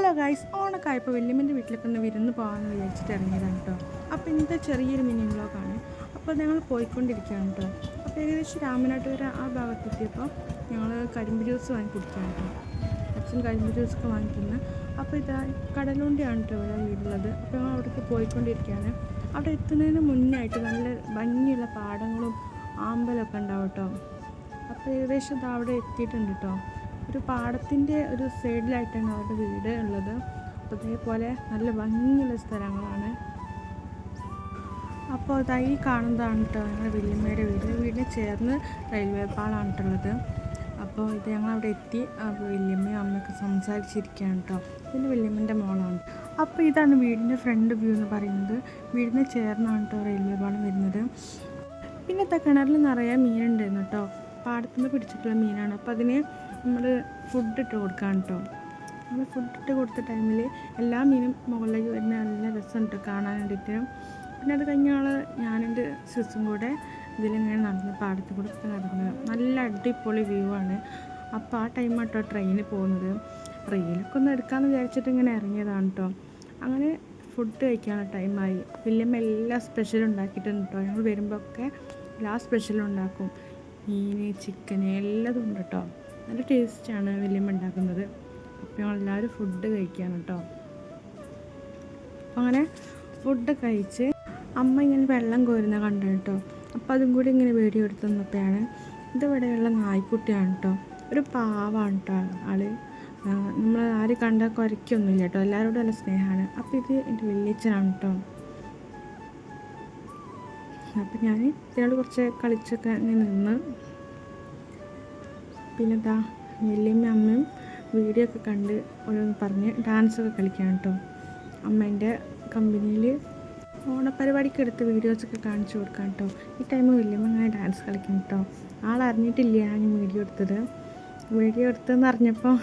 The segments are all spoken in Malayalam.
ഹലോ ഗൈസ് ഓണൊക്കെ ആയപ്പോൾ വല്യമ്മന്റെ വീട്ടിലൊക്കെ ഒന്ന് വിരുന്ന് പോകാമെന്ന് വിചാരിച്ചിട്ട് ഇറങ്ങിയതാണ് കേട്ടോ അപ്പോൾ ഇന്നത്തെ ചെറിയൊരു മിനി വ്ളോഗാണ് അപ്പോൾ ഞങ്ങൾ പോയിക്കൊണ്ടിരിക്കുകയാണ് കേട്ടോ അപ്പോൾ ഏകദേശം രാമനാട്ടുകര ആ ഭാഗത്തെത്തിയപ്പോൾ ഞങ്ങൾ കരിമ്പ് ജ്യൂസ് വാങ്ങി കുടിക്കുകയാണ് കേട്ടോ അച്ഛൻ കരിമ്പ് ജ്യൂസൊക്കെ വാങ്ങിക്കുന്നത് അപ്പോൾ ഇതാ കടലുണ്ടിയാണ് കേട്ടോ ഇവിടെ വീടുള്ളത്. അപ്പോൾ ഞങ്ങൾ അവിടേക്ക് പോയിക്കൊണ്ടിരിക്കുകയാണ്. അവിടെ എത്തുന്നതിന് മുന്നായിട്ട് നല്ല ഭംഗിയുള്ള പാടങ്ങളും ആമ്പലൊക്കെ ഉണ്ടാവും കേട്ടോ അപ്പോൾ ഏകദേശം ഇത് അവിടെ എത്തിയിട്ടുണ്ട് കേട്ടോ ഒരു പാടത്തിന്റെ ഒരു സൈഡിലായിട്ടാണ് അവരുടെ വീട് ഉള്ളത്. അപ്പോൾ അതേപോലെ നല്ല ഭംഗിയുള്ള സ്ഥലങ്ങളാണ്. അപ്പോൾ അതാ ഈ കാണുന്നതാണ് കേട്ടോ ഞങ്ങളുടെ വല്യമ്മയുടെ വീട്. വീടിന് ചേർന്ന് റെയിൽവേ പാളാണ് കേട്ടുള്ളത് അപ്പോൾ ഇത് ഞങ്ങൾ അവിടെ എത്തി. അപ്പോൾ വല്യമ്മയും അമ്മയൊക്കെ സംസാരിച്ചിരിക്കുകയാണ് കേട്ടോ ഇതിന്റെ വല്യമ്മന്റെ മോളാണ്. അപ്പോൾ ഇതാണ് വീടിന്റെ ഫ്രണ്ട് വ്യൂ എന്ന് പറയുന്നത്. വീടിന് ചേർന്നാണ് കേട്ടോ റെയിൽവേ പാളം വരുന്നത്. പിന്നെ കിണറിൽ നിറയെ മീനുണ്ടായിരുന്നു കേട്ടോ പാടത്തുനിന്ന് പിടിച്ചിട്ടുള്ള മീനാണ്. അപ്പോൾ അതിന് നമ്മൾ ഫുഡ് ഇട്ട് കൊടുക്കാം കേട്ടോ നമ്മൾ ഫുഡ് ഇട്ട് കൊടുത്ത ടൈമിൽ എല്ലാ മീനും മുകളിലേക്ക് വരുന്ന നല്ല രസമുണ്ട് കാണാൻ വേണ്ടിയിട്ട് പിന്നെ അത് കഴിഞ്ഞ ആൾ ഞാനെന്റെ സിസും കൂടെ ഇതിലിങ്ങനെ നടന്ന് പാടത്ത് കൂടെ നടന്ന് നല്ല അടിപൊളി വ്യൂ ആണ്. അപ്പോൾ ആ ടൈം കേട്ടോ ട്രെയിനിൽ പോകുന്നത്. റീലൊക്കെ ഒന്ന് എടുക്കാമെന്ന് വിചാരിച്ചിട്ട് ഇങ്ങനെ ഇറങ്ങിയതാണ് കേട്ടോ അങ്ങനെ ഫുഡ് കഴിക്കാനുള്ള ടൈമായി വല്യമ്മ എല്ലാ സ്പെഷ്യലും ഉണ്ടാക്കിയിട്ടുണ്ട് കേട്ടോ ഞങ്ങൾ വരുമ്പോൾ ഒക്കെ എല്ലാ സ്പെഷ്യലും ഉണ്ടാക്കും. മീൻ ചിക്കൻ എല്ലാതും ഉണ്ട് കേട്ടോ നല്ല ടേസ്റ്റാണ് വല്യമ്മ ഉണ്ടാക്കുന്നത് അപ്പോൾ ഞങ്ങളെല്ലാവരും ഫുഡ് കഴിക്കുകയാണ് കേട്ടോ അപ്പോൾ അങ്ങനെ ഫുഡ് കഴിച്ച് അമ്മ ഇങ്ങനെ വെള്ളം കോരുന്ന കണ്ടു കേട്ടോ അപ്പോൾ അതും കൂടി ഇങ്ങനെ വീഡിയോ എടുത്ത് തന്നപ്പോഴാണ് ഇതിവിടെയുള്ള നായ്ക്കുട്ടിയാണ് കേട്ടോ ഒരു പാവാണ് കേട്ടോ ആൾ. നമ്മൾ ആര് കണ്ട കുരയ്ക്കൊന്നുമില്ല കേട്ടോ എല്ലാവരോടും നല്ല സ്നേഹമാണ്. അപ്പോൾ ഇത് എന്റെ വലിയച്ഛനാണ് കേട്ടോ അപ്പം ഞാൻ ഇതിനോട് കുറച്ച് കളിച്ചൊക്കെ ഇങ്ങനെ നിന്ന് പിന്നെ എന്താ വലിയമ്മ അമ്മയും വീഡിയോ ഒക്കെ കണ്ട് ഓരോന്ന് പറഞ്ഞ് ഡാൻസൊക്കെ കളിക്കാൻ കേട്ടോ അമ്മേന്റെ കമ്പനിയിൽ ഓണപ്പരിപാടിക്ക് എടുത്ത് വീഡിയോസൊക്കെ കാണിച്ചു കൊടുക്കാം കേട്ടോ ഈ ടൈം വല്യമ്മ അങ്ങനെ ഡാൻസ് കളിക്കും കേട്ടോ അറിഞ്ഞിട്ടില്ല ഞാൻ വീഡിയോ എടുത്തത്. വീഡിയോ എടുത്തതെന്ന് അറിഞ്ഞപ്പോൾ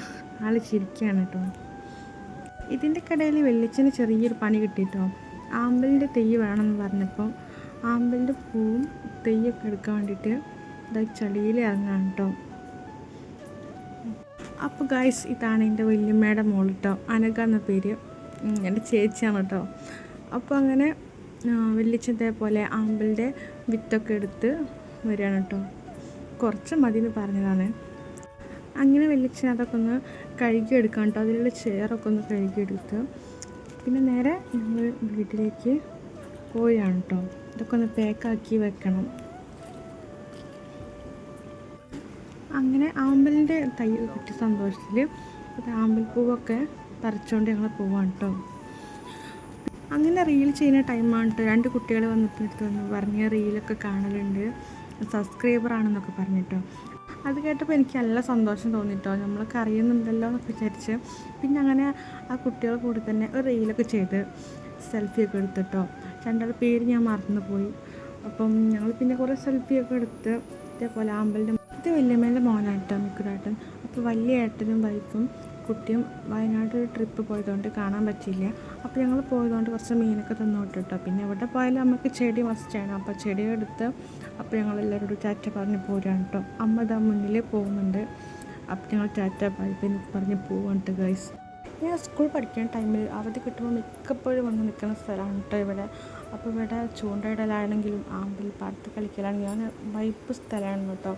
ആൾ ചിരിക്കുകയാണ് കേട്ടോ ഇതിന്റെ കടയിൽ വെള്ളിച്ചന് ചെറിയൊരു പണി കിട്ടിയിട്ടോ ആമ്പലിന്റെ തെയ്യ് വേണമെന്ന് പറഞ്ഞപ്പോൾ ആമ്പലിന്റെ പൂവും തെയ്യൊക്കെ എടുക്കാൻ വേണ്ടിയിട്ട് ഇതായി ചളിയിൽ ഇറങ്ങാണ് കേട്ടോ അപ്പോൾ ഗായ്സ് ഇതാണ് എന്റെ വല്യമ്മയുടെ മോൾ കേട്ടോ അനഘ എന്ന പേര്. എന്റെ ചേച്ചിയാണ് കേട്ടോ അപ്പോൾ അങ്ങനെ വെള്ളിച്ച പോലെ ആമ്പിളിന്റെ വിത്തൊക്കെ എടുത്ത് വരികയാണ് കേട്ടോ കുറച്ച് മതി എന്ന് പറഞ്ഞതാണ്. അങ്ങനെ വെള്ളിച്ചൻ അതൊക്കെ ഒന്ന് കഴുകിയെടുക്കാം കേട്ടോ അതിലുള്ള ചെയറൊക്കെ ഒന്ന് കഴുകിയെടുത്ത് പിന്നെ നേരെ ഞങ്ങൾ വീട്ടിലേക്ക് പോയാണ് കേട്ടോ ഇതൊക്കെ ഒന്ന് പാക്കാക്കി വെക്കണം. അങ്ങനെ ആമ്പലിന്റെ തൈ കിട്ടിയ സന്തോഷത്തിൽ ആമ്പൽ പൂവൊക്കെ പറിച്ചുകൊണ്ട് ഞങ്ങൾ പോവാണ് കേട്ടോ അങ്ങനെ റീൽ ചെയ്യുന്ന ടൈമാണ് കേട്ടോ രണ്ട് കുട്ടികൾ വന്നപ്പോൾ എടുത്ത് വന്ന് റീലൊക്കെ കാണലുണ്ട്. സബ്സ്ക്രൈബർ ആണെന്നൊക്കെ പറഞ്ഞിട്ടോ അത് കേട്ടപ്പോൾ എനിക്ക് നല്ല സന്തോഷം തോന്നിട്ടോ നമ്മളൊക്കെ അറിയുന്നുണ്ടല്ലോ എന്നൊക്കെ വിചാരിച്ച് പിന്നെ അങ്ങനെ ആ കുട്ടികളെ കൂടെ തന്നെ ഒരു റീലൊക്കെ ചെയ്ത് സെൽഫിയൊക്കെ എടുത്തിട്ടോ രണ്ടാളുടെ പേര് ഞാൻ മറന്നുപോയി. അപ്പം ഞങ്ങൾ പിന്നെ കുറേ സെൽഫിയൊക്കെ എടുത്ത് ഇതേപോലെ ആമ്പലിന്റെ ഇത് വല്യമ്മേന്റെ മോനാണ് കേട്ടോ മിക്കുരാട്ടൻ അപ്പോൾ വലിയ ഏട്ടനും വൈഫും കുട്ടിയും വയനാട് ട്രിപ്പ് പോയതുകൊണ്ട് കാണാൻ പറ്റിയില്ല. അപ്പോൾ ഞങ്ങൾ പോയതുകൊണ്ട് കുറച്ച് മീനൊക്കെ തന്നോട്ട് കേട്ടോ പിന്നെ എവിടെ പോയാലും നമുക്ക് ചെടി മസ്റ്റാണ്. അപ്പോൾ ചെടി എടുത്ത് അപ്പോൾ ഞങ്ങൾ എല്ലാവരോടും ടാറ്റ പറഞ്ഞ് പോരാണ് കേട്ടോ അമ്മ ഇതാ മുന്നിൽ പോകുന്നുണ്ട്. അപ്പോൾ ഞങ്ങൾ ടാറ്റ പറഞ്ഞ് പോകുന്നുണ്ട് ഗൈസ്. ഞാൻ സ്കൂൾ പഠിക്കുന്ന ടൈമിൽ അവധി കിട്ടുമ്പോൾ മിക്കപ്പോഴും വന്ന് നിൽക്കുന്ന സ്ഥലമാണ് കേട്ടോ ഇവിടെ. അപ്പോൾ ഇവിടെ ചൂണ്ടയിടലാണെങ്കിലും ആമ്പിൽ പാടത്ത് കളിക്കലാണെങ്കിലും അങ്ങനെ വൈപ്പ് സ്ഥലമാണ് കേട്ടോ.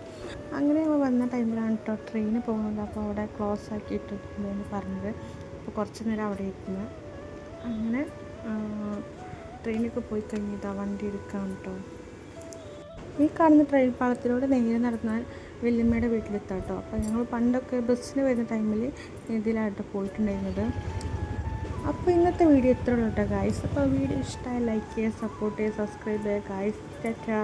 അങ്ങനെ വന്ന ടൈമിലാണ് കേട്ടോ ട്രെയിന് പോകുന്നത്. അപ്പോൾ അവിടെ ക്ലോസ് ആക്കി ഇട്ടിട്ടുണ്ടെന്ന് പറഞ്ഞത്. അപ്പോൾ കുറച്ച് നേരം അവിടെ ഇരുന്ന് അങ്ങനെ ട്രെയിനൊക്കെ പോയി കഴിഞ്ഞിതാ വണ്ടി എടുക്കാം കേട്ടോ ഈ കാണുന്ന ട്രെയിൻ പാളത്തിലൂടെ നേരെ നടന്നാൽ വല്യമ്മയുടെ വീട്ടിലെത്താം കേട്ടോ. അപ്പോൾ ഞങ്ങൾ പണ്ടൊക്കെ ബസ്സിന് വരുന്ന ടൈമിൽ ഇതിലായിട്ട് പോയിട്ടുണ്ടായിരുന്നത്. അപ്പോൾ ഇന്നത്തെ വീഡിയോ ഇത്ര ഉള്ളൂ കേട്ടോ ഗായ്സ് അപ്പോൾ വീഡിയോ ഇഷ്ടമായി ലൈക്ക് ചെയ്യുക സപ്പോർട്ട് ചെയ്യുക സബ്സ്ക്രൈബ് ചെയ്യുക ഗായ്സ് ടാറ്റാ